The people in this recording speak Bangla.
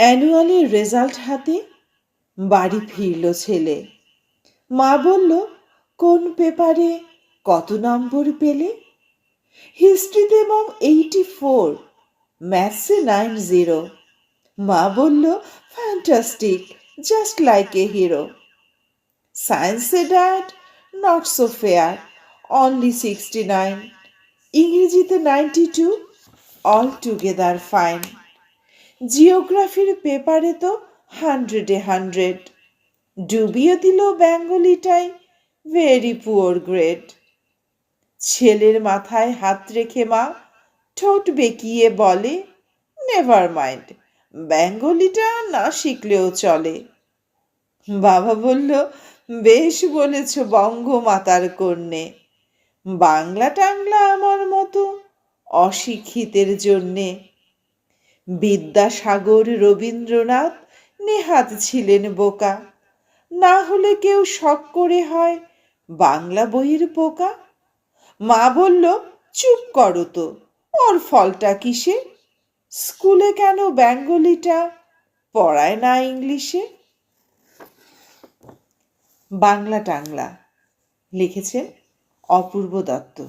অ্যানুয়ালের রেজাল্ট হাতে বাড়ি ফিরল ছেলে। মা বলল, কোন পেপারে কত নম্বর পেলে? হিস্ট্রিতে এবং এইটি ফোর, ম্যাথসে নাইন জিরো। মা বলল, fantastic, just like a hero. সায়েন্সে dad, not so fair, only sixty nine, ইংরেজিতে ninety two, all together fine. জিওগ্রাফির পেপারে তো হান্ড্রেডে হান্ড্রেড ডুবিয়ে দিল বেঙ্গলিটাই ভেরি পুয়ার গ্রেড ছেলের মাথায় হাত রেখে মা ঠোঁট বেঁকিয়ে বলে নেভার মাইন্ড বেঙ্গলিটা না শিখলেও চলে। বাবা বলল, বেশ বলেছ বঙ্গমাতার কন্যে। বাংলা টাংলা আমার মতো অশিক্ষিতের জন্যে বিদ্যাসাগর রবীন্দ্রনাথ নেহাত ছিলেন বোকা। না হলে কেউ শখ করে হয় বাংলা বইয়ের পোকা। মা বলল, চুপ করো তো, ওর ফলটা কিসে? স্কুলে কেন বেঙ্গলিটা পড়ায় না ইংলিশে? বাংলা টাংলা লিখেছেন অপূর্ব দত্ত।